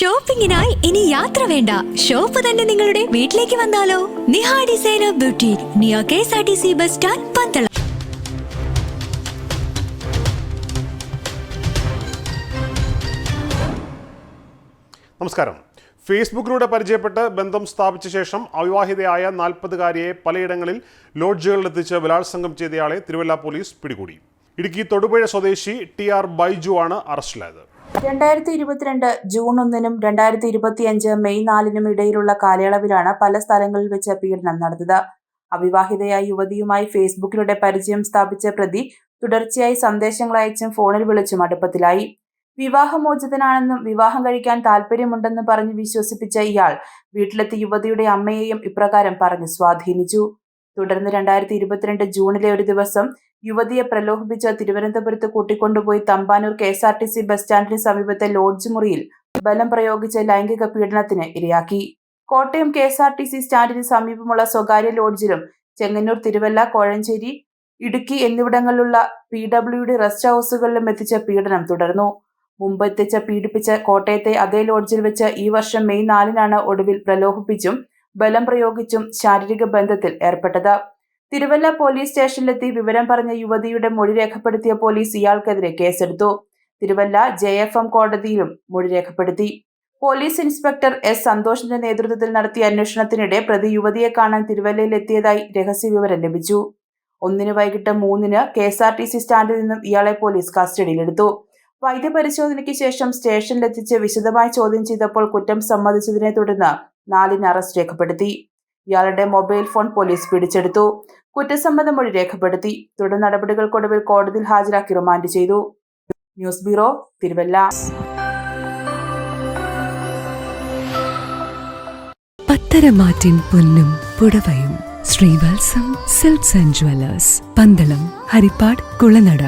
ഷോപ്പിംഗിനായി ഇനി യാത്ര വേണ്ട. ഷോപ്പ് തന്നെ നിങ്ങളുടെ വീട്ടിലേക്ക് വന്നാലോ? Niha designer beauty neo K S R T C bus stand Pandalam. നമസ്കാരം. ഫേസ്ബുക്കിലൂടെ പരിചയപ്പെട്ട് ബന്ധം സ്ഥാപിച്ച ശേഷം അവിവാഹിതയായ നാൽപ്പതുകാരിയെ പലയിടങ്ങളിൽ ലോഡ്ജുകളിലെത്തിച്ച് ബലാത്സംഗം ചെയ്തയാളെ തിരുവല്ല പോലീസ് പിടികൂടി. ഇടുക്കി തൊടുപുഴ സ്വദേശി ടി ആർ ബൈജു ആണ് അറസ്റ്റിലായത്. രണ്ടായിരത്തി ഇരുപത്തിരണ്ട് ജൂൺ ഒന്നിനും രണ്ടായിരത്തി ഇരുപത്തിയഞ്ച് മെയ് നാലിനും ഇടയിലുള്ള കാലയളവിലാണ് പല സ്ഥലങ്ങളിൽ വെച്ച് പീഡനം നടന്നത്. അവിവാഹിതയായ യുവതിയുമായി ഫേസ്ബുക്കിലൂടെ പരിചയം സ്ഥാപിച്ച പ്രതി തുടർച്ചയായി സന്ദേശങ്ങൾ അയച്ചും ഫോണിൽ വിളിച്ചും അടുപ്പത്തിലായി. വിവാഹമോചിതനാണെന്നും വിവാഹം കഴിക്കാൻ താല്പര്യമുണ്ടെന്നും പറഞ്ഞ് വിശ്വസിപ്പിച്ച ഇയാൾ വീട്ടിലെത്തി യുവതിയുടെ അമ്മയെയും ഇപ്രകാരം പറഞ്ഞ് സ്വാധീനിച്ചു. തുടർന്ന് രണ്ടായിരത്തി ഇരുപത്തിരണ്ട് ജൂണിലെ ഒരു ദിവസം യുവതിയെ പ്രലോഭിപ്പിച്ച് തിരുവനന്തപുരത്ത് കൂട്ടിക്കൊണ്ടുപോയി Thampanoor K S R T C bus സ്റ്റാൻഡിന് സമീപത്തെ ലോഡ്ജ് മുറിയിൽ ബലം പ്രയോഗിച്ച് ലൈംഗിക പീഡനത്തിന് ഇരയാക്കി. Kottayam K S R T C സ്റ്റാൻഡിന് സമീപമുള്ള സ്വകാര്യ ലോഡ്ജിലും ചെങ്ങന്നൂർ തിരുവല്ല കോഴഞ്ചേരി ഇടുക്കി എന്നിവിടങ്ങളിലുള്ള പി ഡബ്ല്യുഡി റെസ്റ്റ് ഹൌസുകളിലും എത്തിച്ച പീഡനം തുടർന്നു. മുമ്പ് എത്തിച്ച പീഡിപ്പിച്ച കോട്ടയത്തെ അതേ ലോഡ്ജിൽ വെച്ച് ഈ വർഷം മെയ് നാലിനാണ് ഒടുവിൽ പ്രലോഭിപ്പിച്ചും ബലം പ്രയോഗിച്ചും ശാരീരിക ബന്ധത്തിൽ ഏർപ്പെട്ടത്. തിരുവല്ല പോലീസ് സ്റ്റേഷനിലെത്തി വിവരം പറഞ്ഞ യുവതിയുടെ മൊഴി രേഖപ്പെടുത്തിയ പോലീസ് ഇയാൾക്കെതിരെ കേസെടുത്തു. തിരുവല്ല ജെ എഫ് എം കോടതിയിലും മൊഴി രേഖപ്പെടുത്തി. പോലീസ് ഇൻസ്പെക്ടർ എസ് സന്തോഷിന്റെ നേതൃത്വത്തിൽ നടത്തിയ അന്വേഷണത്തിനിടെ പ്രതി യുവതിയെ കാണാൻ തിരുവല്ലയിൽ എത്തിയതായി രഹസ്യവിവരം ലഭിച്ചു. ഒന്നിന് വൈകിട്ട് മൂന്നിന് K S R T C സ്റ്റാൻഡിൽ നിന്നും ഇയാളെ പോലീസ് കസ്റ്റഡിയിലെടുത്തു. വൈദ്യപരിശോധനയ്ക്ക് ശേഷം സ്റ്റേഷനിലെത്തിച്ച് വിശദമായി ചോദ്യം ചെയ്തപ്പോൾ കുറ്റം സമ്മതിച്ചതിനെ തുടർന്ന് നാലിന് അറസ്റ്റ് രേഖപ്പെടുത്തി. ഇയാളുടെ മൊബൈൽ ഫോൺ പോലീസ് പിടിച്ചെടുത്തു. കുറ്റസമ്മതം മൊഴി രേഖപ്പെടുത്തി. തുടർ നടപടികൾക്കൊടുവിൽ കോടതിയിൽ ഹാജരാക്കി റിമാൻഡ് ചെയ്തു. News bureau Thiruvalla. പത്തരമാറ്റിൻ പൊന്നും പുടവയും Sreevalsam silks and jewellers Pandalam Harippad Kulanada.